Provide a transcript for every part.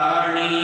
Arnie.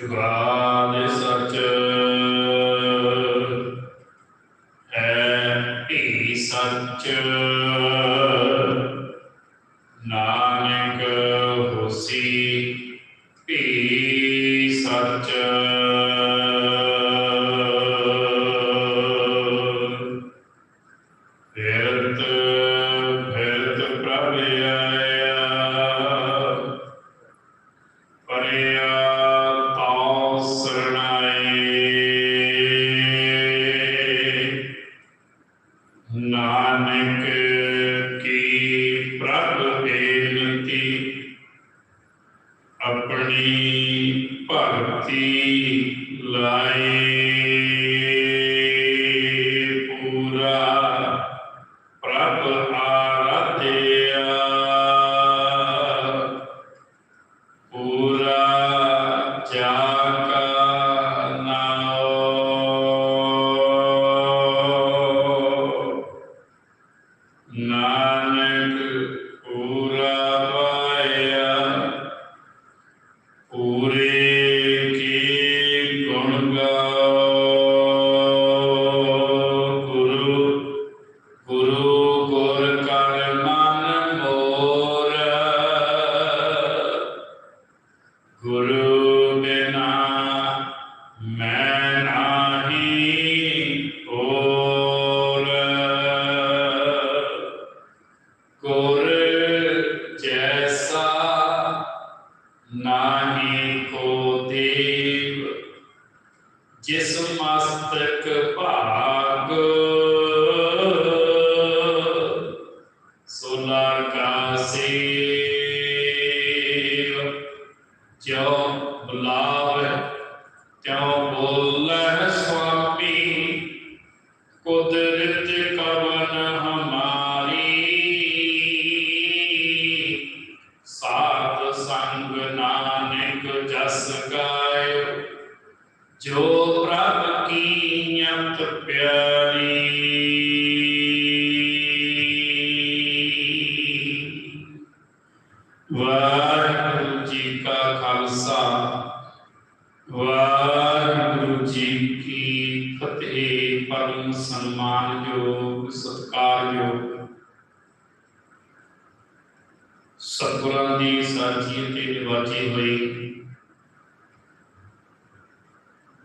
ਜੁਗਾਦ ਸੱਚ ਹੈ ਭੀ ਸੱਚ ਰੱਬ ਆਰਾਧੇ Yes, as të këpa ਸਤਿਗੁਰਾਂ ਦੀ ਸਾਚੀ ਤੇ ਨਿਵਾਜੀ ਹੋਈ।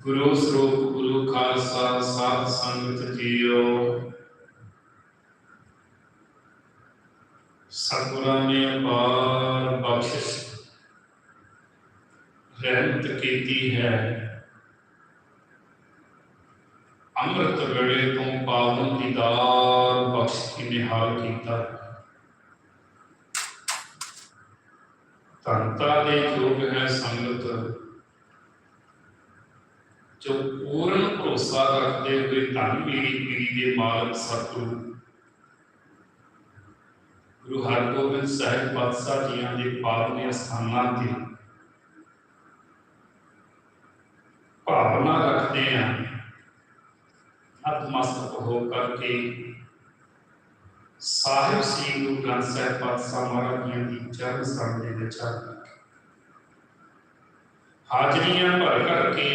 ਗੁਰੂ ਸਰੂਪ, ਗੁਰੂ ਖਾਲਸਾ, ਸਾਧ ਸੰਗਤ ਜੀਓ। ਸਤਿਗੁਰਾਂ ਨੇ ਅਪਾਰ ਬਖਸ਼ਿਸ਼ ਰਹਿਮਤ ਕੀਤੀ ਹੈ। ਅੰਮ੍ਰਿਤ ਵੇਲੇ ਤੋਂ ਪਾਵਨ ਦੀਦਾਰ ਬਖਸ਼ ਕੇ ਨਿਹਾਲ ਕੀਤਾ। ਧੰਤਾ ਦੇ ਯੋਗ ਹੈ ਸੰਗਤ। ਜੋ ਪੂਰਨ ਭਰੋਸਾ ਰੱਖਦੇ ਹੋਏ ਧੰਨ ਮੇਰੀ ਪੀਰੀ ਦੇ ਮਾਲਕ ਸਤਿਗੁਰੂ, ਗੁਰੂ ਹਰਗੋਬਿੰਦ ਸਾਹਿਬ ਪਾਤਸ਼ਾਹ ਜੀਆਂ ਦੇ ਪਾਵਨ ਅਸਥਾਨਾਂ ਤੇ ਭਾਵਨਾ ਰੱਖਦੇ ਹਾਂ। ਨਤਮਸਤਕ ਹੋ ਕਰਕੇ ਸਾਹਿਬ ਸ੍ਰੀ ਗੁਰੂ ਗ੍ਰੰਥ ਸਾਹਿਬ ਪਾਤਸ਼ਾਹ ਮਹਾਰਾਜ ਜੀਆਂ ਦੀ ਚਰਨ ਸਰਨ ਦੇ ਵਿੱਚ ਆ ਕੇ ਹਾਜ਼ਰੀਆਂ ਭਰ ਕਰਕੇ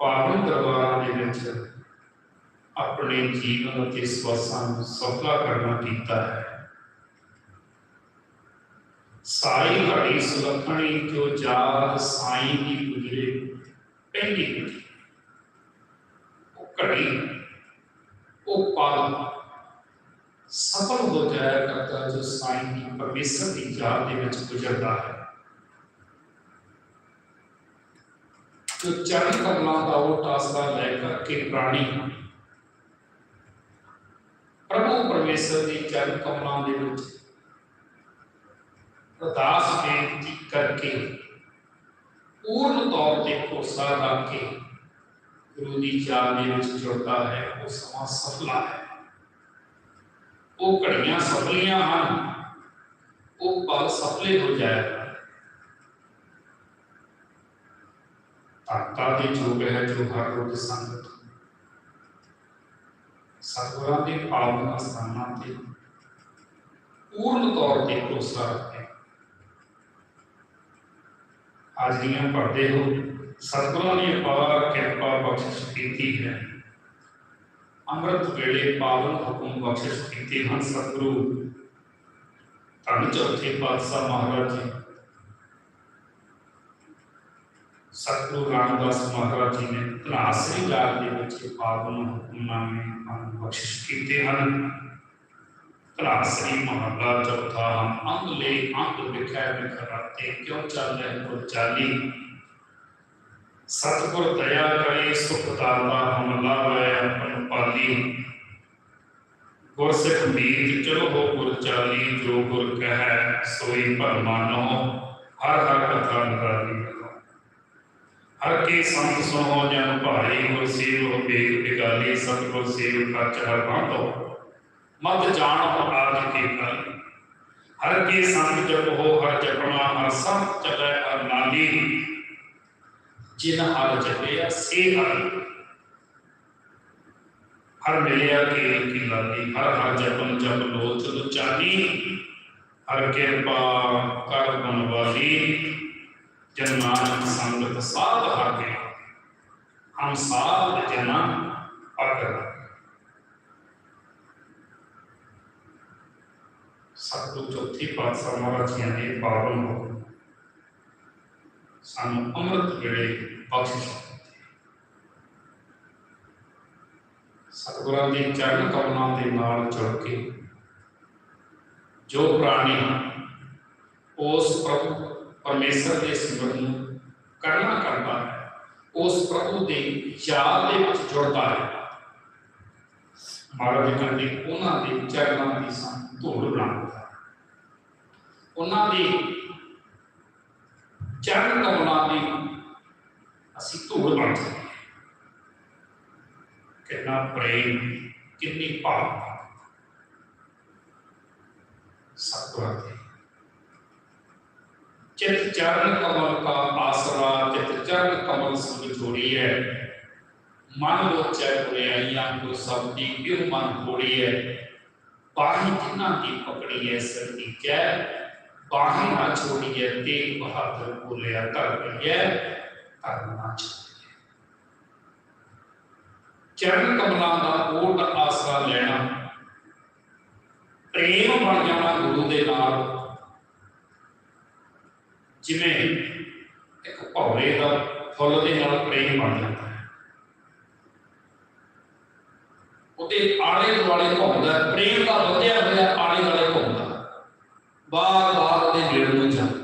ਪਾਵਨ ਦਰਬਾਰਾਂ ਦੇ ਵਿੱਚ ਆਪਣੇ ਜੀਵਨ ਅਤੇ ਸਵਾਸਾਂ ਨੂੰ ਸਫਲਾ ਕਰਨਾ ਕੀਤਾ ਹੈ ਸਾਈ ਘੜੀ ਸੁਲੱਖਣੀ ਜੋ ਜਾਤ ਸਾਈ ਦੀ ਗੁਜਰੇ ਪਹਿਲੀ ਘੜੀ ਉਹ ਘੜੀ ਉਹ ਪਲ ਸਫਲ ਹੋ ਜਾਇਆ ਕਰਦਾ ਜੋ ਸਾਈ ਦੀ ਪਰਮੇਸ਼ਰ ਦੀ ਯਾਦ ਦੇ ਵਿੱਚ ਗੁਜ਼ਰਦਾ ਹੈ ਜੋ ਚਰਨ ਕਮਲਾਂ ਦਾ ਉਹ ਟਾਸਰਾ ਲੈ ਕਰਕੇ ਪ੍ਰਾਣੀ ਪ੍ਰਭੂ ਪਰਮੇਸ਼ਰ ਦੀ ਚਰਨ ਕਮਲਾਂ ਦੇ ਵਿੱਚ ਅਰਦਾਸ ਬੇਨਤੀ ਕਰਕੇ ਪੂਰਨ ਤੌਰ ਤੇ ਭਰੋਸਾ ਰੱਖ ਕੇ ਗੁਰੂ ਦੀ ਚਾਲ ਦੇ ਵਿੱਚ ਜੁੜਦਾ ਹੈ ਉਹ ਸਮਾਂ ਸਫਲਾ ਹੈ ਉਹ ਘੜੀਆਂ ਸਫਲੀਆਂ ਹਨ ਉਹ ਪਲ ਸਫਲੇ ਹੋ ਜਾਏਗਾ ਤਾਕਤਾਂ ਦੇ ਯੋਗ ਹੈ ਜੋ ਹਰ ਰੋਜ਼ ਸੰਗਤ ਸਤਿਗੁਰਾਂ ਦੇ ਪਾਵਨ ਅਸਥਾਨਾਂ ਤੇ ਪੂਰਨ ਤੌਰ ਤੇ ਭਰੋਸਾ ਰੱਖਦੇ ਹਾਜ਼ਰੀਆਂ ਭਰਦੇ ਹੋ ਸਤਿਗੁਰਾਂ ਨੇ ਅਪਾਰ ਕਿਰਪਾ ਬਖਸ਼ਿਸ਼ ਕੀਤੀ ਹੈ ਅੰਮ੍ਰਿਤ ਵੇਲੇ ਪਾਵਨ ਹੁਕਮ ਬਖਸ਼ਿਸ਼ ਕੀਤੇ ਹਨ ਸਤਿਗੁਰੂ ਧੰਨ ਚੌਥੇ ਪਾਤਸ਼ਾਹ ਮਹਾਰਾਜ ਜੀ ਸਤਿਗੁਰੂ ਰਾਮਦਾਸ ਮਹਾਰਾਜ ਜੀ ਨੇ ਧਨਾਸਰੀ ਰਾਗ ਦੇ ਵਿੱਚ ਇਹ ਪਾਵਨ ਹੁਕਮਨਾਮੇ ਹਨ ਬਖਸ਼ਿਸ਼ ਕੀਤੇ ਹਨ ਧਨਾਸਰੀ ਮਹੱਲਾ ਚੌਥਾ ਅੰਗ ਲੈ ਅੰਗ ਵਿਖੈ ਵਿਖਰਾਤੇ ਕਿਉਂ ਚੱਲੈ ਕੋ ਚਾਲੀ ਸਤਿਗੁਰ ਦਇਆ ਕਰੇ, ਸੁਖ ਦਾਤਾ ਹਮ ਲਾਵੈ ਆਪਨ ਪਾਲੀ ਗੁਰ ਸਿੱਖ ਮੀਤ ਚਲੋ ਹੋ ਗੁਰ ਚਾਲੀ, ਜੋ ਗੁਰ ਕਹੈ, ਸੋਈ ਭਰਮਾਨੋ ਹਰ ਹਰ ਕਥਾ ਨਿਰਾਲੀ ਹਰ ਕੀ ਸੰਤ ਸੁਣੋ, ਜਨ ਭਾਈ, ਗੁਰ ਸੇਵ ਬੇਗ ਬਿਗਾਲੀ ਸਤਿਗੁਰ ਸੇਵ ਕੱਚ ਹਰ ਬਾਂਧੋ ਮਤ ਜਾਣੋ ਆਜ ਕੀ ਕਲ ਹਰ ਕੀ ਸੰਤ ਜਪੋ ਹਰ ਜਪਣਾ ਹਰ ਸੰਤ ਚਲੈ ਹਰ ਨਾਲੀ। ਜਿਨ ਹਰ ਜਪਿਆ ਸੇ ਹਰ ਹਰ ਮਿਲਿਆ ਕੇ ਕੀ ਲਾਲੀ ਹਰ ਹਰ ਜਪਨ ਜਪ ਲੋਚ ਲੁਚਾਨੀ ਹਰ ਕਿਰਪਾ ਕਰ ਗੁਣ ਵਾਲੀ, ਜਨ ਸੰਗਤ ਸਾਧ ਹਾਗੇ ਹਮ ਸਾਧ ਜਨਾ ਅਕਰ ਸਤਿਗੁਰੂ ਚੌਥੀ ਪਾਤਸ਼ਾਹ ਮਹਾਰਾਜ ਜੀ ਨੇ ਪਾਵਨ ਹੋ ਸਾਨੂੰ ਅੰਮ੍ਰਿਤ ਵੇਲੇ ਬਖਸ਼ਿਸ਼ ਸਤਿਗੁਰਾਂ ਦੀ ਚਰਨ ਕਮਲਾਂ ਦੇ ਨਾਲ ਜੁੜ ਕੇ ਜੋ ਪ੍ਰਾਣੀ ਉਸ ਪ੍ਰਭੂ ਪਰਮੇਸ਼ਰ ਦੇ ਸਿਮਰਨ ਨੂੰ ਕਰਨਾ ਕਰਦਾ ਹੈ, ਉਸ ਪ੍ਰਭੂ ਦੇ ਯਾਦ ਦੇ ਵਿੱਚ ਜੁੜਦਾ ਹੈ। ਮਹਾਰਾਜ ਜੀ ਕਹਿੰਦੇ, ਉਹਨਾਂ ਦੇ ਚਰਨਾਂ ਦੀ ਸਾਨੂੰ ਧੂੜ ਬਣਾਉਂਦਾ ਹੈ। ਉਹਨਾਂ ਦੀ ਚਰਨ ਕਮਲਾਂ ਦੀ ਅਸੀਂ ਧੂੜ ਬਣ ਜਾਂਦੇ ਹਾਂ ਕਿੰਨਾ ਪ੍ਰੇਮ ਕਿੰਨੀ ਭਾਵ ਸਤਿਗੁਰਾਂ ਦੇ चित चरण कमल का आसरा चित चरण कमल संग जोड़ी है ਮਨ ਲੋਚੈ ਪੁਰਿਆਈਆਂ ਕੋ ਸਭ ਦੀ ਕਿਉ ਮਨ ਹੋੜੀ ਹੈ ਬਾਹੀ ਜਿਨ੍ਹਾਂ ਦੀ ਪਕੜੀ ਹੈ ਸਿਰ ਦੀ ਜੈ ਬਾਹੀ ਨਾ ਛੋੜੀਐ ਤੇ ਬਹਾਦਰ ਬੋਲਿਆ ਧਰ ਗਈਐ ਧਰ ਨਾ ਛੋੜੀਐ ਚਰਨ ਕਮਲਾਂ ਦਾ ਓਟ ਆਸਰਾ ਲੈਣਾ ਪ੍ਰੇਮ ਬਣ ਜਾਣਾ ਗੁਰੂ ਦੇ ਨਾਲ ਜਿਵੇਂ ਇੱਕ ਭੌਰੇ ਦਾ ਫੁੱਲ ਦੇ ਨਾਲ ਪ੍ਰੇਮ ਬਣ ਜਾਂਦਾ ਹੈ ਉਹਦੇ ਆਲੇ ਦੁਆਲੇ ਘੁੰਮਦਾ ਹੈ, ਪ੍ਰੇਮ ਦਾ ਵਧਿਆ ਹੋਇਆ ਆਲੇ ਦੁਆਲੇ ਘੁੰਮਦਾ ਬਾਰ ਬਾਰ ਉਹਦੇ ਨੇੜੇ ਨੂੰ ਜਾਂਦਾ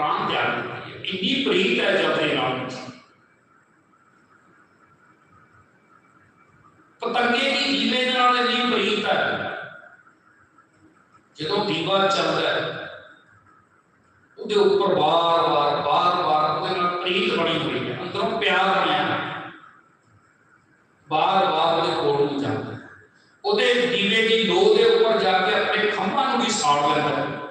ਹੀ ਉਹ ਆਪਣੇ ਪ੍ਰਾਣ ਤਿਆਗ ਦਿੰਦੀ ਹੈ। ਇੰਨੀ ਪ੍ਰੀਤ ਹੈ ਪਤੰਗੇ ਦੀ ਦੀਵੇ ਦੇ ਨਾਲ ਇੰਨੀ ਪ੍ਰੀਤ ਹੈ। ਜਦੋਂ ਦੀਵਾ ਚੱਲਦਾ ਹੈ, ਉਹਦੇ ਉੱਪਰ ਬਾਰ-ਬਾਰ ਬਾਰ-ਬਾਰ ਉਹਦੇ ਨਾਲ ਪ੍ਰੀਤ ਬਣੀ ਹੋਈ ਹੈ। ਅੰਦਰੋਂ ਪਿਆਰ ਬਣਿਆ ਹੈ। ਬਾਰ-ਬਾਰ ਉਹਦੇ ਕੋਲ ਨੂੰ ਜਾਂਦਾ ਹੈ। ਉਹਦੇ ਦੀਵੇ ਦੀ ਲੋ ਦੇ ਉੱਪਰ ਜਾ ਕੇ ਆਪਣੇ ਖੰਭਾਂ ਨੂੰ ਵੀ ਸਾੜ ਲੈਂਦਾ ਹੈ।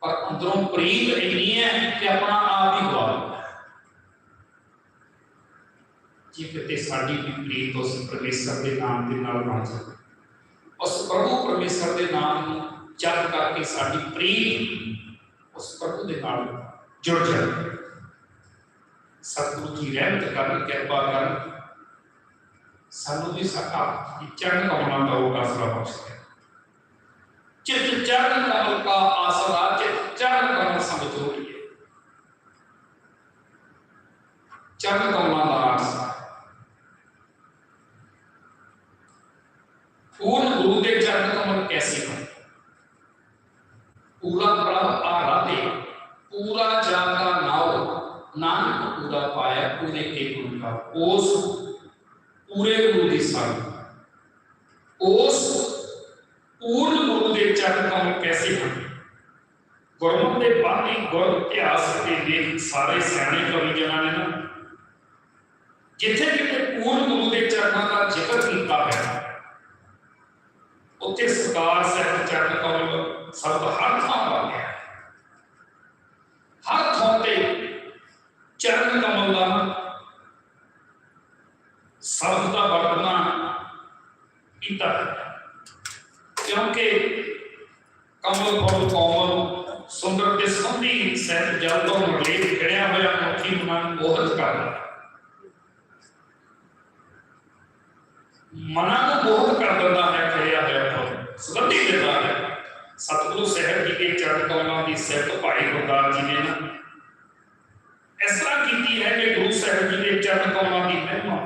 ਪਰ ਅੰਦਰੋਂ ਪ੍ਰੀਤ ਇੰਨੀ ਹੈ ਕਿ ਆਪਣਾ ਆਪ ਹੀ ਗਵਾ ਲੈਂਦਾ ਜੇ ਕਿਤੇ ਸਾਡੀ ਵੀ ਪ੍ਰੀਤ ਉਸ ਪਰਮੇਸ਼ਰ ਦੇ ਨਾਮ ਦੇ ਨਾਲ ਬਣ ਜਾਵੇ, ਉਸ ਪ੍ਰਭੂ ਪਰਮੇਸ਼ਰ ਦੇ ਨਾਮ ਨੂੰ ਜਪ ਕਰਕੇ ਸਾਡੀ ਪ੍ਰੀਤ ਉਸ ਪ੍ਰਭੂ ਦੇ ਨਾਲ ਜੁੜ ਜਾਵੇ। ਸਤਿਗੁਰੂ ਜੀ ਰਹਿਮਤ ਕਰਨ, ਕਿਰਪਾ ਕਰਨ, ਸਾਨੂੰ ਵੀ ਸਾਡਾ ਚਰਨ ਕਮਲਾਂ ਦਾ ਉਹ ਆਸਰਾ ਬਖਸ਼ੇ। चित चरण कमल का आसरा चित चरण कमल समझो ये चरण कमला का आसरा पूर्ण गुरु के चरण कमल कैसे बने? पूरा प्रभ आराधे पूरा जाता नाव, नानक पूरा पाया, पूरे के गुरु का ओस, पूरे गुरु की संग ओस ਪੂਰਨ ਗੁਰੂ ਦੇ ਚਰਨ ਕਮਲ ਕੈਸੇ ਹਨ ਗੁਰਮੁਖ ਦੇ ਬਾਣੀ ਗੁਰ ਇਤਿਹਾਸ ਦੇ ਲੇਖ ਸਾਰੇ ਸਿਆਣੇ ਕਵੀ ਜਨਾਂ ਨੇ ਨਾ ਜਿੱਥੇ ਕਿਤੇ ਪੂਰਨ ਗੁਰੂ ਦੇ ਚਰਨਾਂ ਦਾ ਜ਼ਿਕਰ ਕੀਤਾ ਹੈ ਉੱਥੇ ਸਰਕਾਰ ਸਾਹਿਬ ਚਰਨ ਕਮਲ ਸ਼ਬਦ ਹਰ ਥਾਂ ਆ ਗਿਆ ਹੈ। ਹਰ ਥਾਂ ਤੇ ਚਰਨ ਕਮਲ ਦਾ ਸ਼ਬਦ ਕਮਲ ਫੁੱਲ ਕੋਮਲ ਸੁੰਦਰ ਤੇ ਸੰਧੀ ਸਹਿਤ ਜਲ ਤੋਂ ਮਰਲੇਪ ਖੜਿਆ ਹੋਇਆ ਮੱਖੀ ਮਨ ਮੋਹਿਤ ਕਰਦਾ ਹੈ। ਮਨਾਂ ਨੂੰ ਮੋਹਿਤ ਕਰ ਦਿੰਦਾ ਹੈ ਖੜਿਆ ਹੋਇਆ ਫੁੱਲ ਸੁਗੰਧੀ ਦਿੰਦਾ ਹੈ ਸਤਿਗੁਰੂ ਸਾਹਿਬ ਜੀ ਦੇ ਚਰਨ ਕਮਲਾਂ ਦੀ ਸਿਫਤ ਭਾਈ ਗੁਰਦਾਸ ਜੀ ਨੇ ਨਾ ਇਸ ਤਰ੍ਹਾਂ ਕੀਤੀ ਹੈ ਕਿ ਗੁਰੂ ਸਾਹਿਬ ਜੀ ਦੇ ਚਰਨ ਕਮਲਾਂ ਦੀ ਮਹਿਮਾ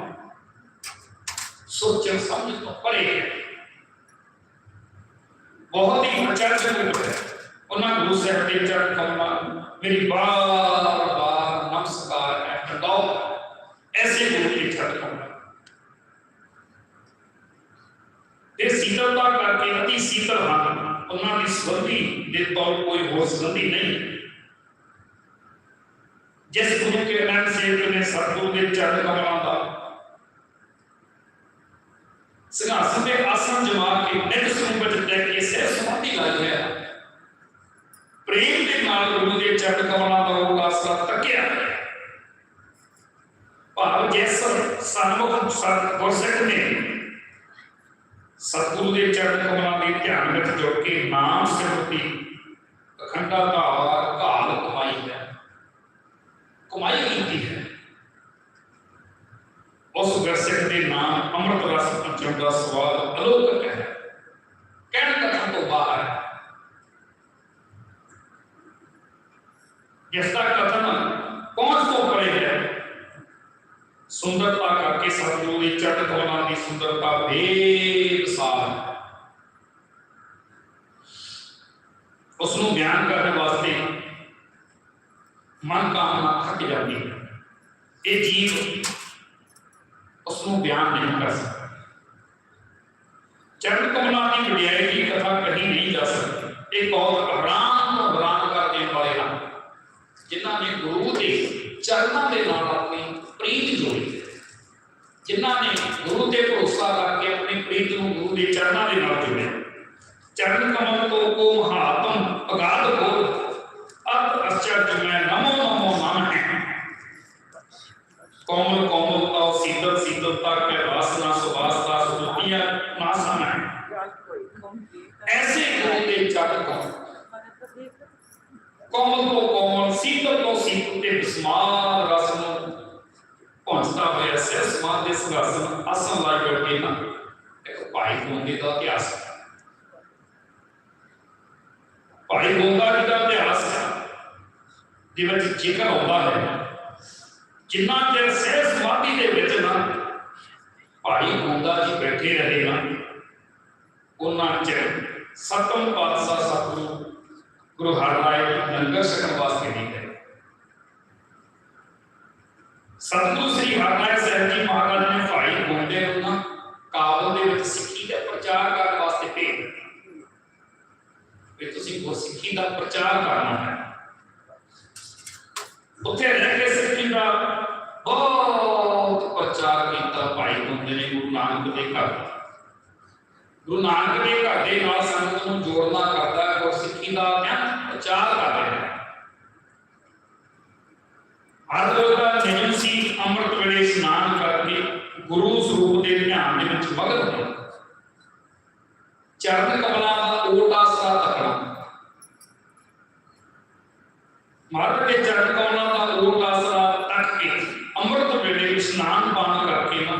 ਸੋਚਣ ਸਮਝ ਤੋਂ ਪਰੇ ਹੈ ਬਹੁਤ ਹੀ ਅਚਰਜਨਕ ਹੈ ਉਹਨਾਂ ਗੁਰੂ ਸਾਹਿਬ ਦੇ ਚਰਨ ਕਮਲਾਂ ਨੂੰ ਮੇਰੀ ਬਾਰ ਬਾਰ ਨਮਸਕਾਰ ਹੈ ਟੰਡਾਓ ਐਸੇ ਗੁਰੂ ਦੇ ਚਰਨ ਕਮਲਾਂ ਤੇ ਸੀਤਲਤਾ ਕਰਕੇ ਅਤੀ ਸੀਤਲ ਹਨ ਉਹਨਾਂ ਦੀ ਸੁਗੰਧੀ ਦੇ ਤੌਰ ਕੋਈ ਹੋਰ ਸੁਗੰਧੀ ਨਹੀਂ ਜਿਸ ਗੁਰੂ ਕੇ ਨਾਮ ਸੇਵਕ ਨੇ ਸਤਿਗੁਰੂ ਦੇ ਚਰਨ ਕਮਲਾਂ ਦਾ ਸਿੰਘਾਸਨ ਦੇ ਆਸਨ ਜਮਾ ਕੇ ਨਿਤ ਸਰੂਪ ਵਿੱਚ ਟੈਕ ਕੇ ਸਿਰ ਸਮਾਧੀ ਲਾਈ ਹੈ। ਪ੍ਰੇਮ ਦੇ ਨਾਲ ਗੁਰੂ ਦੇ ਚਰਨ ਕਮਲਾਂ ਦਾ ਉਹ ਆਸਰਾ ਤੱਕਿਆ ਭਾਵ ਜਿਸ ਸਨਮੁਖ ਗੁਰਸਿੱਖ ਨੇ ਸਤਿਗੁਰੂ ਦੇ ਚਰਨ ਕਮਲਾਂ ਦੇ ਧਿਆਨ ਵਿੱਚ ਜੁੜ ਕੇ ਨਾਮ ਸਿਮਰਤੀ ਅਖੰਡਾ ਧਾਰ ਘਾਲ ਕਮਾਈ ਹੈ। ਕਮਾਈ ਕੀਤੀ ਹੈ। ਉਸ ਗੁਰਸਿੱਖ ਦੇ ਨਾਮ ਅੰਮ੍ਰਿਤ ਰਸ ਪੰਚਮ ਦਾ ਸਵਾਦ ਅਲੋਕਕ ਹੈ ਕਹਿਣ ਕਥਨ ਤੋਂ ਬਾਹਰ ਹੈ। ਜਿਸ ਦਾ ਕਥਨ ਪਹੁੰਚ ਤੋਂ ਪਰੇ ਹੈ ਸੁੰਦਰਤਾ ਕਰਕੇ ਸਤਿਗੁਰੂ ਦੀ ਚੜ੍ਹ ਕਮਲਾਂ ਦੀ ਸੁੰਦਰਤਾ ਬੇਮਿਸਾਲ ਹੈ ਉਸ ਨੂੰ ਬਿਆਨ ਕਰਨ ਵਾਸਤੇ ਮਨ ਕਾਮਨਾ ਥੱਕ ਜਾਂਦੀ ਹੈ ਇਹ ਜੀਵ ਉਸ ਨੂੰ ਬਿਆਨ ਨਹੀਂ ਕਰ ਸਕਦਾ ਚਰਨ ਕਮਲਾਂ ਦੀ ਵਡਿਆਈ ਦੀ ਕਥਾ ਕਹੀ ਨਹੀਂ ਜਾ ਸਕਦੀ ਇਹ ਬਹੁਤ ਹੈਰਾਨ ਤੋਂ ਹੈਰਾਨ ਕਰ ਦੇਣ ਵਾਲੇ ਹਨ ਜਿਨ੍ਹਾਂ ਨੇ ਗੁਰੂ ਦੇ ਚਰਨਾਂ ਦੇ ਨਾਲ ਆਪਣੀ ਪ੍ਰੀਤ ਜੋੜੀ ਜਿਨ੍ਹਾਂ ਨੇ ਗੁਰੂ ਤੇ ਭਰੋਸਾ ਕਰਕੇ ਆਪਣੀ ਪ੍ਰੀਤ ਨੂੰ ਗੁਰੂ ਦੇ ਚਰਨਾਂ ਦੇ ਨਾਲ ਜੋੜਿਆ ਚਰਨ ਕਮਲ ਕੋ ਕੋ ਮਹਾਤਮ ਅਗਾਧ ਬੋਲ ਅਤ ਅਚਰਜ ਮੈਂ ਨਮੋ ਨਮੋ ਮਨ ਹੈ कोमल कोमल ताव शीतल शीतलता के वासना सुवासना सुतिया नासना है। ऐसे होते जग को कोमल को कोमल, शीतल को शीतल ते विस्मार रसम पहुँचता हुआ से समाध इस रसम असम लाइव के ना, एक भाई गोंदी का इतिहास भाई गोंदा जी का इतिहास जिस ज़िक्र होता है। ਜਿੰਨਾ ਚਿਰ ਸਹਿ ਸਮਾਧੀ ਦੇ ਵਿੱਚ ਨਾ ਭਾਈ ਗੋਂਦਾ ਜੀ ਬੈਠੇ ਰਹੇ ਨਾ, ਉਹਨਾਂ ਚਿਰ ਸਤਮ ਪਾਤਸ਼ਾਹ ਸਤਿਗੁਰੂ ਗੁਰੂ ਹਰਿਰਾਏ ਲੰਗਰ ਛਕਣ ਵਾਸਤੇ ਨਹੀਂ ਗਏ। ਸਤਿਗੁਰੂ ਸ੍ਰੀ ਹਰਿਰਾਏ ਸਾਹਿਬ ਜੀ ਮਹਾਰਾਜ ਨੇ ਭਾਈ ਗੋਂਡੇ ਨੂੰ ਨਾ ਕਾਬਲ ਦੇ ਵਿੱਚ ਸਿੱਖੀ ਦਾ ਪ੍ਰਚਾਰ ਕਰਨ ਵਾਸਤੇ ਭੇਜ ਦਿੱਤਾ। ਵੀ ਤੁਸੀਂ ਗੁਰਸਿੱਖੀ ਦਾ ਪ੍ਰਚਾਰ ਕਰਨਾ ਹੈ। ਉੱਥੇ ਰਹਿ ਕੇ ਸਿੱਖੀ ਦਾ ਬਹੁਤ ਪ੍ਰਚਾਰ ਕੀਤਾ ਭਾਈ ਗੋਂਡੇ ਨੇ ਗੁਰੂ ਨਾਨਕ ਦੇ ਘਰ। ਗੁਰੂ ਨਾਨਕ ਦੇ ਘਰ ਦੇ ਨਾਲ ਸੰਗਤ ਨੂੰ ਜੋੜਨਾ ਕਰਦਾ ਹੈ, ਗੁਰਸਿੱਖੀ ਦਾ ਧਿਆਨ ਪ੍ਰਚਾਰ ਕਰ ਹੈ। ਹਰ ਰੋਜ਼ ਦਾ ਨਿਯਮ ਸੀ, ਅੰਮ੍ਰਿਤ ਵੇਲੇ ਇਸ਼ਨਾਨ ਕਰਕੇ ਗੁਰੂ ਸਰੂਪ ਦੇ ਧਿਆਨ ਦੇ ਵਿੱਚ ਮਗਨ ਹੋਣਾ ਚਰਨ ਕਮਲਾਂ ਦਾ ਓਟ ਆਸਰਾ ਤੱਕਣਾ। ਮਹਾਰਾਜ ਦੇ ਚਰਨ ਕਮਲਾਂ ਦਾ ਓਟ ਆਸਰਾ ਤੱਕ ਕੇ ਅੰਮ੍ਰਿਤ ਵੇਲੇ ਇਸ਼ਨਾਨ ਪਾਣ ਕਰਕੇ ਨਾ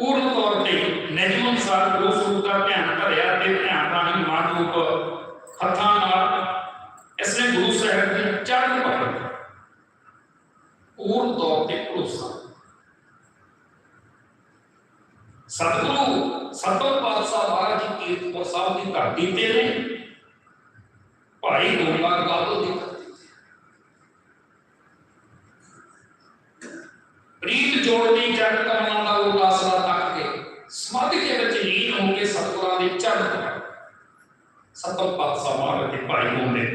ਪੂਰਨ ਤੌਰ ਤੇ ਨਿਯਮ ਅਨੁਸਾਰ ਗੁਰੂ ਸਰੂਪ ਦਾ ਧਿਆਨ ਧਰਿਆ ਤੇ ਧਿਆਨ ਰਾਹੀਂ ਮਨ ਰੂਪ ਹੱਥਾਂ ਨਾਲ ਇਸਨੇ ਗੁਰੂ ਸਾਹਿਬ ਦੀ ਚਰਨ ਪਕੜ ਪੂਰਨ ਤੌਰ ਤੇ ਭਰੋਸਾ ਸਤਿਗੁਰੂ ਸਤਿਗੁਰ ਪਾਤਸ਼ਾਹ ਮਹਾਰਾਜ ਜੀ ਕੀਰਤਪੁਰ ਸਾਹਿਬ ਦੀ ਧਰਤੀ ਤੇ ਨੇ, ਭਾਈ ਗੋਲਾ ਗਾਬਲ ਦੀ ਧਰਤੀ ਤੇ। ਪ੍ਰੀਤ ਜੋੜਨੀ ਚਰਨ ਦਾ ਉਹ ਆਸਰਾ ਤੱਕ ਕੇ ਸਮਾਧੀ ਦੇ ਵਿੱਚ ਲੀਨ ਹੋ ਕੇ ਸਤਿਗੁਰਾਂ ਦੇ ਚਰਨ ਪਕੜ ਸਤਿਗੁਰ ਪਾਤਸ਼ਾਹ ਮਹਾਰਾਜ ਦੇ ਭਾਈ ਗੋਲੇ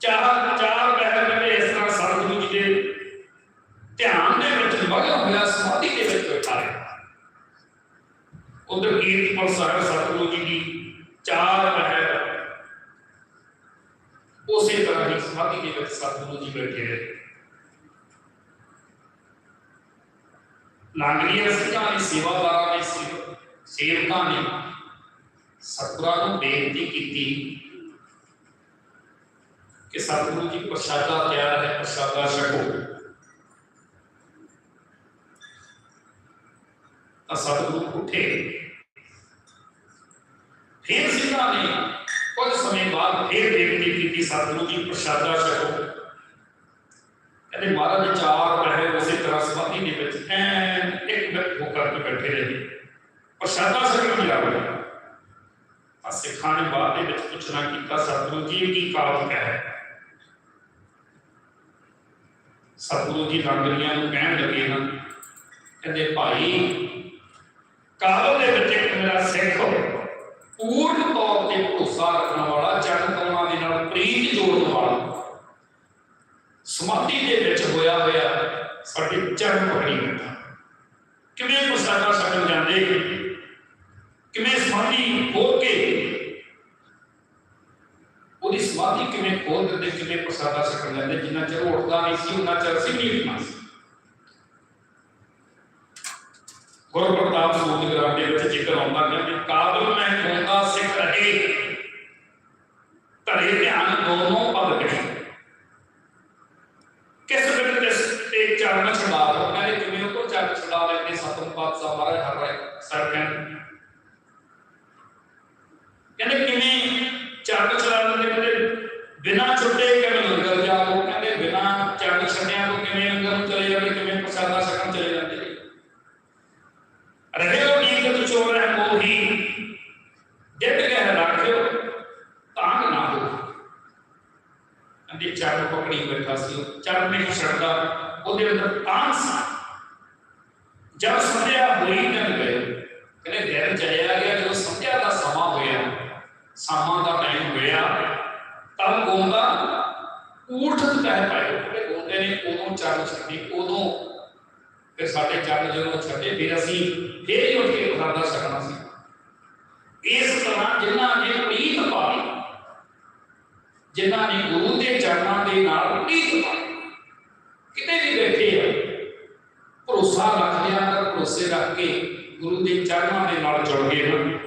ਚਾਰ ਚਾਰ ਬਹਿਰ ਵੇਲੇ ਇਸ ਤਰ੍ਹਾਂ ਸਤਿਗੁਰੂ ਜੀ ਦੇ ਧਿਆਨ ਦੇ ਵਿੱਚ ਮਗਨ ਹੋਇਆ ਸਮਾਧੀ ਦੇ ਵਿੱਚ ਬੈਠਾ ਰਿਹਾ ਉਧਰ ਕੀਰਤਪੁਰ ਸਾਹਿਬ ਸਤਿਗੁਰੂ ਜੀ ਦੀ ਚਾਰ ਬਹਿਰ ਉਸੇ ਤਰ੍ਹਾਂ ਹੀ ਸਮਾਧੀ ਦੇ ਵਿੱਚ ਸਤਿਗੁਰੂ ਜੀ ਬੈਠੇ ਰਹੇ ਨਾਗਰੀਆਂ ਸਿੰਘਾਂ ਦੀ ਸੇਵਾਦਾਰਾਂ ਨੇ ਸੇਵ- ਸੇਵਕਾਂ ਨੇ ਸਤਿਗੁਰਾਂ ਨੂੰ ਬੇਨਤੀ ਕੀਤੀ ਕਿ ਸਤਿਗੁਰੂ ਜੀ ਪ੍ਰਸ਼ਾਦਾ ਤਿਆਰ ਹੈ ਪ੍ਰਸ਼ਾਦਾ ਛਕੋ ਤਾਂ ਸਤਿਗੁਰੂ ਉੱਠੇ ਫਿਰ ਸਿੰਘਾਂ ਨੇ ਕੁਝ ਸਮੇਂ ਬਾਅਦ ਫਿਰ ਬੇਨਤੀ ਕੀਤੀ ਸਤਿਗੁਰੂ ਜੀ ਪ੍ਰਸ਼ਾਦਾ ਛਕੋ ਕਹਿੰਦੇ ਮਹਾਰਾਜ ਚਾਰ ਰਹੇ ਉਸੇ ਤਰ੍ਹਾਂ ਸਮਾਧੀ ਦੇ ਵਿੱਚ ਐਨ ਪ੍ਰਸ਼ਾਦਾ ਛਕਣ ਲੱਗ ਗਏ ਆ ਸਿੱਖਾਂ ਨੇ ਬਾਅਦ ਦੇ ਵਿੱਚ ਪੁੱਛਣਾ ਕੀਤਾ, ਸਤਿਗੁਰੂ ਜੀ ਕੀ ਕਾਰਨ ਹੈ? ਸਤਿਗੁਰੂ ਜੀ ਰੰਗਲੀਆਂ ਨੂੰ ਕਹਿਣ ਲੱਗੇ ਨਾ ਕਹਿੰਦੇ, ਭਾਈ ਕਾਬਲ ਦੇ ਵਿੱਚ ਇੱਕ ਮੇਰਾ ਸਿੱਖ ਪੂਰਨ ਤੌਰ ਤੇ ਭਰੋਸਾ ਰੱਖਣ ਵਾਲਾ ਚਰਨ ਕਮਲਾਂ ਦੇ ਨਾਲ ਪ੍ਰੀਤ ਜੋੜਨ ਵਾਲਾ। ਸਮਾਧੀ ਦੇ ਵਿੱਚ ਹੋਇਆ ਹੋਇਆ ਸਾਡੇ ਚਰਨ ਪਕੜੀ ਬੈਠਾ। ਕਿਵੇਂ ਪ੍ਰਸਾਦਾ ਸਕਲ ਜਾਂਦੇ? ਕਿਵੇਂ ਸਮਾਧੀ ਹੋ ਕੇ? ਉਹਦੀ ਸਮਾਧੀ ਕਿਵੇਂ ਖੋਲ ਦਿੰਦੇ, ਕਿਵੇਂ ਪ੍ਰਸਾਦਾ ਸਕਲ ਜਾਂਦੇ ਜਿੰਨਾ ਚਿਰ ਉੱਠਦਾ ਨਹੀਂ ਸੀ ਉਹਨਾਂ ਚਿਰ ਸੀ ਨਹੀਂ ਉੱਠਣਾ ਸੀ। ਗੁਰੂ ਪ੍ਰਤਾਪ ਸੂਤ ਗ੍ਰੰਥ ਦੇ ਵਿੱਚ ਜ਼ਿਕਰ ਆਉਂਦਾ ਹੈ ਕਿ ਕਾਬਲ ਮੈਂ ਹੁੰਦਾ ਸਿੱਖ ਰਹੇ। ਧਰੇ ਧਿਆਨ ਦੋਨੋਂ ਪਦ ਕਹੇ ਕਿਸ ਵੇਲੇ ਤੇ ਤੇ ਚਰਨ ਛਡਾ ਲਓ ਕਹਿੰਦੇ ਕਿਵੇਂ ਉਹ ਤੋਂ ਚਰਨ ਛਡਾ ਲੈਂਦੇ ਸਤਮ ਪਾਤਸ਼ਾਹ ਮਹਾਰਾਜ ਹਰ ਰਾਏ ਸਰ ਕਹਿੰਦੇ ਕਹਿੰਦੇ ਕਿਵੇਂ ਚਰਨ ਛਡਾ ਲੈਂਦੇ ਕਹਿੰਦੇ ਬਿਨਾਂ ਛੁੱਟੇ ਕਿਵੇਂ ਲੰਗਰ ਜਾਓ ਕਹਿੰਦੇ ਬਿਨਾਂ ਚੜ੍ਹ ਛੱਡਿਆਂ ਤੋਂ ਕਿਵੇਂ ਲੰਗਰ ਨੂੰ ਚਲੇ ਜਾਂਦੇ ਕਿਵੇਂ ਪ੍ਰਸਾਦਾ ਛਕਣ ਚਲੇ ਜਾਂਦੇ ਰਹਿਓ ਨੀਂਦ ਚੋਰ ਹੈ ਮੋਹੀ ਡਿੱਟ ਕੇ ਰੱਖਿਓ ਤਾਂਗ ਨਾ ਹੋ ਅੰਦੇ ਚਰਨ ਪਕੜੀ ਬੈਠਾ ਸੀ ਚਰਨ ਨਹੀਂ ਛੱਡਦਾ ਉਹਦੇ ਅੰਦਰ ਤਾਂਗ ਸੀ ਜਦ ਸੰਧਿਆ ਹੋਈ ਨਾ ਗਏ ਕਹਿੰਦੇ ਦਿਨ ਚਲਿਆ ਗਿਆ, ਜਦੋਂ ਸੰਧਿਆ ਦਾ ਸਮਾਂ ਹੋਇਆ, ਸਮਾਂ ਦਾ ਟਾਈਮ ਹੋਇਆ ਤਬ ਗੋਂਦਾ ਊਠ ਤਹਿ ਪਾਏ ਕਹਿੰਦੇ ਗੋਂਦੇ ਨੇ ਉਦੋਂ ਚਰਨ ਛੱਡੀ, ਉਦੋਂ ਫਿਰ ਸਾਡੇ ਚਰਨ ਜਦੋਂ ਛੱਡੇ, ਫਿਰ ਅਸੀਂ ਫੇਰ ਹੀ ਉੱਠ ਕੇ ਪ੍ਰਸਾਦਾ ਛਕਣਾ ਸੀ। ਇਸ ਤਰ੍ਹਾਂ ਜਿਨ੍ਹਾਂ ਨੇ ਪ੍ਰੀਤ ਪਾਈ ਜਿਨ੍ਹਾਂ ਨੇ ਗੁਰੂ ਦੇ ਚਰਨਾਂ ਦੇ ਨਾਲ ਪ੍ਰੀਤ ਪਾਈ ਕਿਤੇ ਵੀ ਬੈਠੇ ਆ ਭਰੋਸਾ ਰੱਖਦੇ ਆ ਭਰੋਸੇ ਰੱਖ ਕੇ ਗੁਰੂ ਦੇ ਚਰਨਾਂ ਦੇ ਨਾਲ ਜੁੜ ਗਏ ਹਨ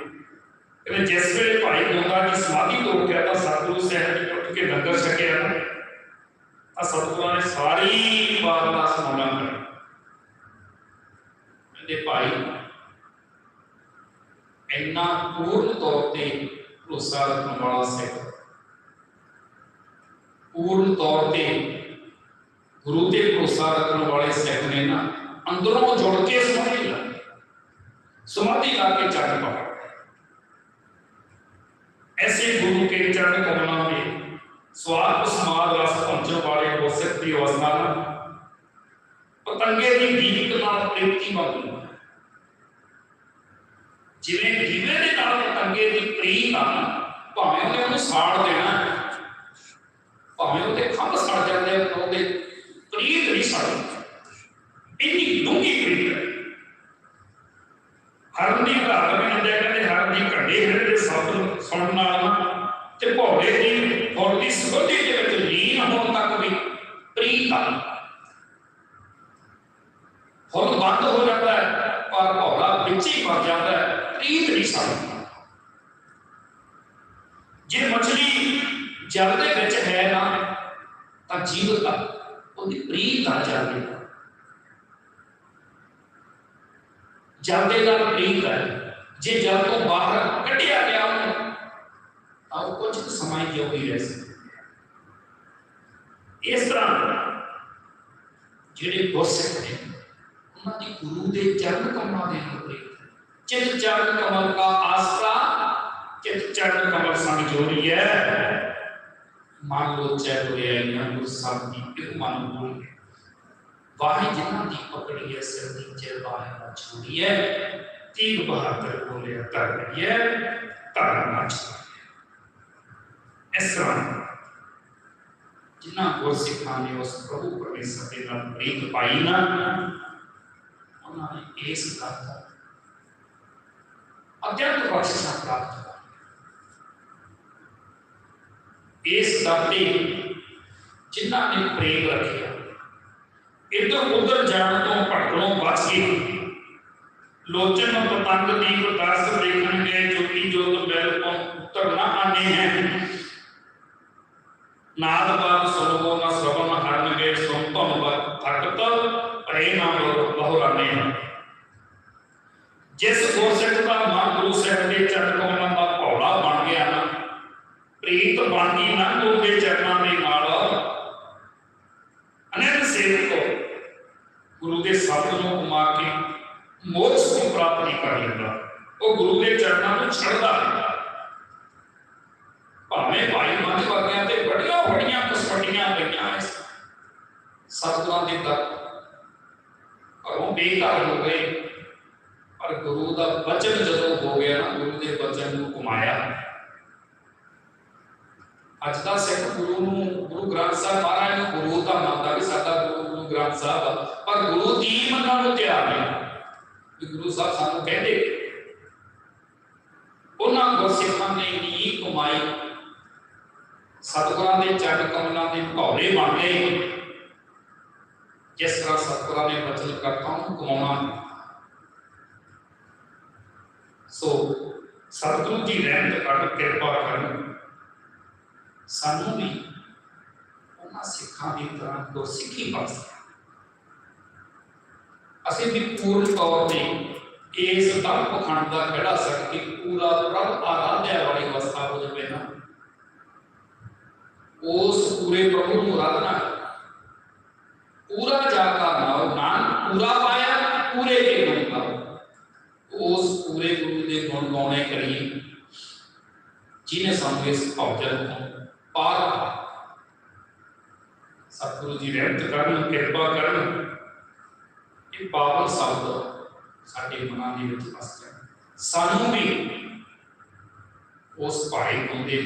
ਕਹਿੰਦੇ ਜਿਸ ਵੇਲੇ ਭਾਈ ਗੋਂਦਾ ਦੀ ਸਮਾਧੀ ਤੋਂ ਉੱਠਿਆ ਤਾਂ ਸਤਿਗੁਰੂ ਸਾਹਿਬ ਜੀ ਉੱਠ ਕੇ ਲੰਗਰ ਛਕਿਆ ਨਾ, ਤਾਂ ਸਤਿਗੁਰਾਂ ਨੇ ਸਾਰੀ ਬਾਤ ਦਾ ਸਮਾਣਾ ਕਰਿਆ ਕਹਿੰਦੇ ਭਾਈ, ਇੰਨਾ ਪੂਰਨ ਤੌਰ ਤੇ ਭਰੋਸਾ ਰੱਖਣ ਵਾਲਾ ਸਿੱਖ, ਪੂਰਨ ਤੌਰ ਤੇ ਗੁਰੂ ਤੇ ਭਰੋਸਾ ਰੱਖਣ ਵਾਲੇ ਸਿੱਖ ਨੇ ਨਾ ਅੰਦਰੋਂ ਜੁੜ ਕੇ ਸਮਾਧੀ ਲਾ ਸਮਾਧੀ ਲਾ ਕੇ ਚਰਨ ਪਕੜ ਐਸੇ ਗੁਰੂ ਕੇ ਚਰਨ ਕਮਲਾਂ ਦੇ ਸਵਾਦ ਸਮਾਦ ਰਸ ਪਹੁੰਚਣ ਵਾਲੇ ਗੁਰਸਿੱਖ ਦੀ ਅਵਸਥਾ ਨਾਲ ਪਤੰਗੇ ਦੀ ਗੀਤ ਨਾਲ ਪ੍ਰੀਤੀ ਬਣਦੀ ਹੈ ਜਿਵੇਂ ਦੀਵੇ ਦੇ ਨਾਲ ਪਤੰਗੇ ਦੀ ਪ੍ਰੀਤ ਆ ਨਾ, ਭਾਵੇਂ ਉਹਨੇ ਉਹਨੂੰ ਸਾੜ ਦੇਣਾ ਹੈ, ਭਾਵੇਂ ਉਹਦੇ ਖੰਭ ਸੜ ਜਾਂਦੇ ਆ, ਪਰ ਉਹਦੇ ਪ੍ਰੀਤ ਨਹੀਂ ਸੜਦੀ ਇੰਨੀ ਡੂੰਘੀ ਪ੍ਰੀਤ ਹੈ। ਹਰਨ ਦੀ ਘਾਟ ਵੀ ਹੁੰਦੇ ਕਹਿੰਦੇ ਹਰਨ ਦੀ ਘੜੇ ਜਿਹੜੇ ਦੇ ਸ਼ਬਦ ਸੁਣਨ ਨਾਲ ਤੇ ਭੌਰੇ ਦੀ ਫੁਰਤੀ ਸੁਰਤੀ ਦੇ ਵਿੱਚ ਲੀਨ ਹੋਣ ਤੱਕ ਵੀ ਪ੍ਰੀਤ ਆ। ਹੁਣ ਬੰਦ ਹੋ ਜਾਂਦਾ ਹੈ, ਪਰ ਭੌਰਾ ਵਿੱਚ ਹੀ ਮਰ ਜਾਂਦਾ ਹੈ, ਪ੍ਰੀਤ ਨਹੀਂ ਸੜਦੀ। ਜੇ ਮਛਲੀ ਜਲ ਦੇ ਵਿੱਚ ਹੈ ਨਾ, ਤਾਂ ਜੀਵਤ ਆ, ਉਹਦੀ ਪ੍ਰੀਤ ਆ ਜਾਂਦੀ ਹੈ ਜਲ ਦੇ ਨਾਲ ਪ੍ਰੀਤ ਹੈ ਜੇ ਜਲ ਤੋਂ ਬਾਹਰ ਕੱਢਿਆ ਗਿਆ ਉਹਨੂੰ ਤਾਂ ਉਹ ਕੁਝ ਕੁ ਸਮਾਂ ਹੀ ਜਿਉਂ ਹੀ ਰਹਿ ਸਕਦਾ ਇਸ ਤਰ੍ਹਾਂ ਜਿਹੜੇ ਗੁਰਸਿੱਖ ਨੇ ਉਹਨਾਂ ਦੀ ਗੁਰੂ ਦੇ ਚਰਨ ਕਮਲਾਂ ਦੇ ਨਾਲ ਪ੍ਰੀਤ ਹੈ ਚਿਤ ਚਰਨ ਕਮਲ ਕਾ ਆਸਰਾ ਚਿਤ ਚਰਨ ਕਮਲ ਸੰਗ ਜੋਰੀ ਹੈ ਮਨ ਲੋਚੈ ਹੋਏ ਨਾ ਗੁਰ ਸਭ ਦੀ ਇੱਕ ਮਨ ਬੋਲ ਵਾਹੀ ਜਿਨ੍ਹਾਂ ਦੀ ਪਕੜੀ ਹੈ ਸਿਰ ਦੀ ਚੇ ਵਾਹੀ झूड़िए तीन बहादुर बोले तरणीय तारना चाहिए जिन्ना को सिखाने उस प्रभु परमेश्वर के नाम प्रीत पाई ना। उन्होंने ये सिखाता अत्यंत बख्शिशा प्राप्त इस शब्दी जिन्ना ने प्रेम रखिया इधर उधर जाने तो भटकनों बच गई ਪ੍ਰੇਮ ਰੱਖਿਆ ਇਧਰ ਉਧਰ ਜਾਣ ਤੋਂ ਭਟਕਣੋਂ ਬਚ ਗਏ ਲੋਚਨ ਪਤੰਗ ਦੀਪ ਦਰਸ ਦੇਖਣਗੇ ਜੋਤੀ ਜੋਤ ਬੈਲ ਤੋਂ ਉੱਤਰ ਨਾ ਆਨੇ ਹੈ। ਨਾਦ ਬਾਦ ਸੁਣੋ ਨਾ ਸ਼ਰਵਨ ਹਰਨਗੇ ਸੁਣ ਧਨ ਬਰ ਦਾ ਸਾਹਿਬ ਦੇ ਚਰਨ ਕਮਲਾਂ ਦਾ ਭੌਲਾ ਬਣ ਗਿਆ ਨਾ। ਪ੍ਰੀਤ ਬਣ ਨਾ ਗੁਰੂ ਦੇ ਚਰਨਾਂ ਦੇ ਨਾਲ। ਅਨੰਦ ਸੇਵਕ ਗੁਰੂ ਦੇ ਸ਼ਬਦ ਨੂੰ ਕਮਾ ਕੇ ਮੋਕਸ਼ ਨੂੰ ਪ੍ਰਾਪਤ ਕਰ ਲੈਂਦਾ। ਉਹ ਗੁਰੂ ਦੇ ਚਰਨਾਂ ਨੂੰ ਛੱਡਦਾ ਨਹੀਂ। ਭਾਵੇਂ ਭਾਈ ਮਨ ਵਰਗਿਆਂ ਤੇ ਬੜੀਆਂ ਬੜੀਆਂ ਕਸਵਟੀਆਂ ਪਈਆਂ ਇਸ ਸਤਿਗੁਰਾਂ ਦੇ ਦਰ ਘਰੋਂ ਬੇਘਰ ਹੋ ਗਏ। ਪਰ ਗੁਰੂ ਦਾ ਬਚਨ ਜਦੋਂ ਹੋ ਗਿਆ ਨਾ ਗੁਰੂ ਦੇ ਬਚਨ ਨੂੰ ਕਮਾਇਆ ਅੱਜ ਦਾ ਸਿੱਖ ਗੁਰੂ ਨੂੰ ਗੁਰੂ ਗ੍ਰੰਥ ਸਾਹਿਬ ਮਹਾਰਾਜ ਨੂੰ ਗੁਰੂ ਦਾ ਮੰਨਦਾ ਵੀ ਸਾਡਾ ਗੁਰੂ ਗੁਰੂ ਗ੍ਰੰਥ ਸਾਹਿਬ ਪਰ ਗੁਰੂ ਦੀ ਮੰਨਣ ਨੂੰ ਤਿਆਰ ਨਹੀਂ ਕਿ ਗੁਰੂ ਸਾਹਿਬ ਸਾਨੂੰ ਕਹਿੰਦੇ ਉਹਨਾਂ ਗੁਰਸਿੱਖਾਂ ਨੇ ਨੀ ਕਮਾਈ ਸਤਿਗੁਰਾਂ ਦੇ ਚਰਨ ਕਮਲਾਂ ਦੇ ਭੌਰੇ ਬਣ ਗਏ ਜਿਸ ਤਰ੍ਹਾਂ ਸਤਿਗੁਰਾਂ ਨੇ ਬਚਨ ਕਰਤਾ ਨੂੰ ਕਮਾਉਣਾ ਸੋ ਸਤਿਗੁਰੂ ਦੀ ਰਹਿਮਤ ਕਰ ਕਿਰਪਾ ਕਰਨ ਸਾਨੂੰ ਵੀ ਉਹਨਾਂ ਸਿੱਖਾਂ ਦੀ ਤਰ੍ਹਾਂ ਗੁਰਸਿੱਖੀ ਬਖਸ਼ ਅਸੀਂ ਵੀ ਪੂਰਨ ਤੌਰ ਤੇ ਇਸ ਧਰਮ ਪਖੰਡ ਦਾ ਖੜਾ ਸਕ ਕੇ ਪੂਰਾ ਪ੍ਰਭ ਆਰਾਧਿਆ ਵਾਲੀ ਅਵਸਥਾ ਹੋ ਜਾਵੇ ਨਾ ਉਸ ਪੂਰੇ ਪ੍ਰਭੂ ਨੂੰ ਆਰਾਧਨਾ ਕਰੋ। ਪੂਰਾ ਜਾਕਾ ਨਾਮ ਨਾਮ ਪੂਰਾ ਪਾਇਆ ਪੂਰੇ ਕੇ ਗੁਣ ਗਾਓ ਉਸ ਪੂਰੇ ਗੁਰੂ ਦੇ ਗੁਣ ਗਾਉਣੇ ਕਰੀਏ ਜਿਹਨੇ ਸਾਨੂੰ ਇਸ ਭੌਜਨ ਤੋਂ ਪਾਰ ਕੀਤਾ। ਸਤਿਗੁਰੂ ਜੀ ਰਹਿਮਤ ਕਰਨ ਕਿਰਪਾ ਕਰਨ ਇਹ ਪਾਵਨ ਸ਼ਬਦ ਸਾਡੇ ਮਨਾਂ ਦੇ ਵਿੱਚ ਵਸ ਜਾਣ ਸਾਨੂੰ ਵੀ ਉਸ ਭਾਈ ਹੁੰਦੇ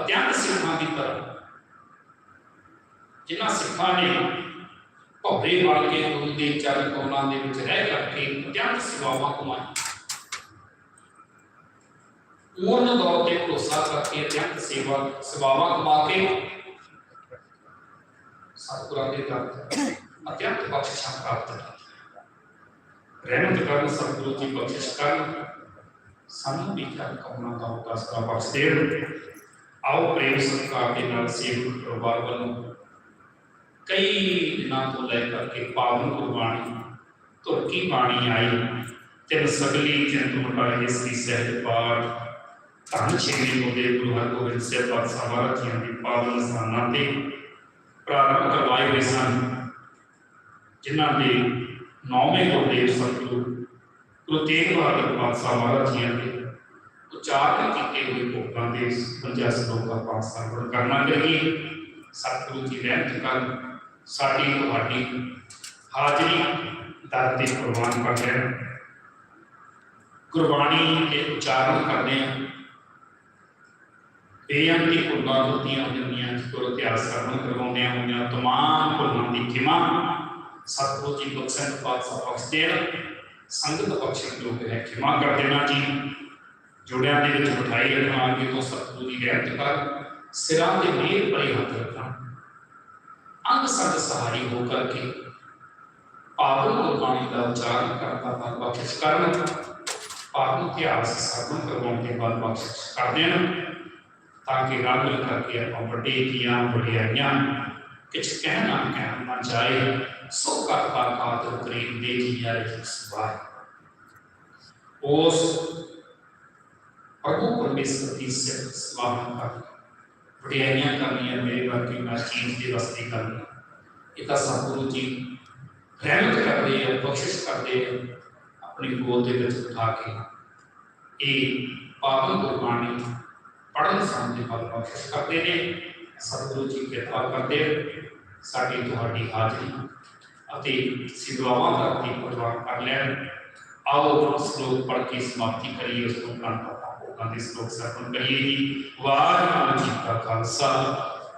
ਅਤਿਅੰਤ ਸਿੱਖਾਂ ਦੀ ਤਰ੍ਹਾਂ, ਜਿਨ੍ਹਾਂ ਸਿੱਖਾਂ ਨੇ ਭੌਰੇ ਵਾਲ ਕੇ ਗੁਰੂ ਦੇ ਚਰਨ ਕਮਲਾਂ ਦੇ ਵਿੱਚ ਰਹਿ ਕਰਕੇ ਅਤਿਅੰਤ ਸੇਵਾਵਾਂ ਕਮਾਈ ਉਹਨਾਂ ਤੌਰ ਤੇ ਭਰੋਸਾ ਕਰਕੇ ਅਤਿਅੰਤ ਸੇਵਾ, ਸੇਵਾਵਾਂ ਕਮਾ ਕੇ ਸਤਿਗੁਰਾਂ ਦੇ ਦਰ ਤੇ ਅਤਿਅੰਤ ਬਖਸ਼ਿਸ਼ਾਂ ਪ੍ਰਾਪਤ ਕੀਤੀਆਂ ਰਹਿਮਤ ਕਰਨ ਸਤਿਗੁਰੂ ਜੀ ਬਖਸ਼ਿਸ਼ ਕਰਨ ਸਾਨੂੰ ਵੀ ਚਰਨ ਕਮਲਾਂ ਦਾ ਉਦਾਸ ਦਾ ਬਖਸ਼ ਦੇਣ ਆਓ ਪ੍ਰੇਮ ਸਤਿਕਾਰ ਦੇ ਨਾਲ ਸੇਵਕ ਪਰਿਵਾਰ ਵੱਲੋਂ ਕਈ ਦਿਨਾਂ ਤੋਂ ਲੈ ਕਰਕੇ ਪਾਵਨ ਗੁਰਬਾਣੀ ਤੁਰਕੀ ਬਾਣੀ ਆਈ ਤਿੰਨ ਸਗਲੀ ਚਿੰਤ ਮਟਾਈ ਸ੍ਰੀ ਸਹਿਜ ਪਾਠ ਧੰਨ ਛੇਵੀਂ ਮੁੰਡੇ ਗੁਰੂ ਹਰਗੋਬਿੰਦ ਸਾਹਿਬ ਪਾਤਸ਼ਾਹ ਮਹਾਰਾਜ ਜੀਆਂ ਦੀ ਪਾਵਨ ਸਥਾਨਾਂ ਤੇ ਪ੍ਰਾਰੰਭ ਕਰਵਾਏ ਹੋਏ ਸਨ ਜਿਨ੍ਹਾਂ ਦੇ ਨੌਵੇਂ ਗੁਰਦੇਵ ਸਤਿਗੁਰੂ ਗੁਰੂ ਤੇਗ ਬਹਾਦਰ ਪਾਤਸ਼ਾਹ ਮਹਾਰਾਜ ਜੀਆਂ ਦੇ ਉਚਾਰਨ ਕੀਤੇ ਹੋਏ ਭੋਗਾਂ ਦੇ ਪੰਜਾ ਸਲੋਕਾਂ ਪਾਠ ਸਰਵਣ ਕਰਨਾ ਕਰੀਏ ਸਤਿਗੁਰੂ ਜੀ ਰਹਿਮਤ ਕਰਨ, ਸਾਡੀ ਤੁਹਾਡੀ ਹਾਜ਼ਰੀ ਦਰ ਤੇ ਪ੍ਰਵਾਨ ਕਰ ਲੈਣ। ਦੇ ਉਚਾਰਨ ਕਰਦੇ ਹਾਂ ਬੇਅੰਤੀ ਭੁੱਲਾਂ ਹੁੰਦੀਆਂ ਹੁੰਦੀਆਂ ਗੁਰੂ ਇਤਿਹਾਸ ਸਰਵਣ ਕਰਵਾਉਂਦੇ ਹੋਈਆਂ ਤਮਾਮ ਭੁੱਲਾਂ ਦੀ ਖਿਮਾ ਸਤਿਗੁਰੂ ਜੀ ਬਖਸ਼ਣ ਪਾਤਸ਼ਾਹ ਬਖਸ਼ ਦੇਣ ਸੰਗਤ ਬਖਸ਼ਣ ਜੋ ਹੈ ਖਿਮਾ ਕਰ ਦੇਣਾ ਜੀ। ਜੋੜਿਆਂ ਦੇ ਵਿੱਚ ਬਿਠਾਈ ਰੱਖਣਾ ਅੱਗੇ ਤੋਂ ਸਤਿਗੁਰੂ ਦੀ ਰਹਿਮਤ ਕਰ। ਸਿਰਾਂ ਤੇ ਮੇਰ ਭਰੇ ਹੱਥ ਰੱਖਣਾ ਅੰਗ ਸੰਗ ਸਹਾਰੀ ਹੋ ਕਰਕੇ ਪਾਵਨ ਗੁਰਬਾਣੀ ਦਾ ਉਚਾਰਨ ਕਰਦਾ ਤਾਂ ਬਖਸ਼ਿਸ਼ ਕਰਨ ਪਾਵਨ ਇਤਿਹਾਸ ਸਰਵਣ ਕਰਵਾਉਣ ਦੇ ਬਾਅਦ ਬਖਸ਼ਿਸ਼ ਕਰ ਦੇਣ ਤਾਂ ਕਿ ਰੰਗ ਕਰਕੇ ਆਪਾਂ ਵੱਡੇ ਕੀਆਂ ਵਡਿਆਈਆਂ ਕਿਛ ਕਹਿਣਾ ਕਹਿਣ ਨਾ ਜਾਏ ਸੋ ਕਰਤਾ ਕਾਦਰ ਕਰੀਮ ਦੇ ਜੀਆ ਸਵਾਰ ਉਸ ਪ੍ਰਭੂ ਪਰਮੇਸ਼ਰ ਦੀ ਸਿਫਤ ਕਰ ਵਡਿਆਈਆਂ ਕਰਨੀਆਂ, ਮੇਰੇ ਵਰਗੀ ਨਾ ਚੀਜ਼ ਦੀ ਵਸਤੀ ਕਰਨੀ ਇਹ ਤਾਂ ਸਤਿਗੁਰੂ ਜੀ ਰਹਿਮਤ ਕਰਦੇ ਆ, ਬਖਸ਼ਿਸ਼ ਕਰਦੇ ਆ, ਆਪਣੀ ਗੋਦ ਦੇ ਵਿੱਚ ਉਠਾ ਕੇ। ਇਹ ਪਾਵਨ ਗੁਰਬਾਣੀ ਪੜਨ ਸਮਝੇ ਵੱਲ ਬਖਸ਼ਿਸ਼ ਕਰਦੇ ਨੇ। ਸਤਿਗੁਰੂ ਜੀ ਕਿਰਪਾ ਕਰਦੇ ਸਾਡੀ ਤੁਹਾਡੀ ਹਾਜ਼ਰੀ ਅਤੇ ਸਿਦਵਾਵਾਂ ਦਾ ਦੀ ਪ੍ਰਵਾਨ ਕਰ ਲੈਣ ਆਓ ਸ਼ਲੋਕ ਪੜ੍ਹ ਕੇ ਸਮਾਪਤੀ ਕਰੀਏ ਉਸ ਤੋਂ ਕੰਟਾ ਭੋਗਾਂ ਦੇ ਸ਼ਲੋਕ ਸਰਪਣ ਕਰੀਏ ਜੀ ਵਾਹਿਗੁਰੂ ਜੀ ਕਾ ਖਾਲਸਾ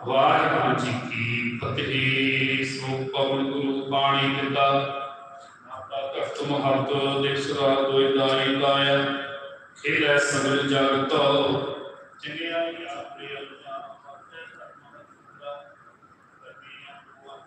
ਵਾਹਿਗੁਰੂ ਜੀ ਕੀ ਫਤਿਹ ਸੋ ਪਵਨ ਗੁਰੂ ਬਾਣੀ ਦਿੱਤਾ ਆਪਾ ਕਫਤ ਮਹਤ ਦਿਸਰਾ ਦੋਇ ਦਾਈ ਲਾਇਆ ਖੇਲੇ ਸਗਲ ਜਗਤ ਚੰਗਿਆਈ ਆਪੇ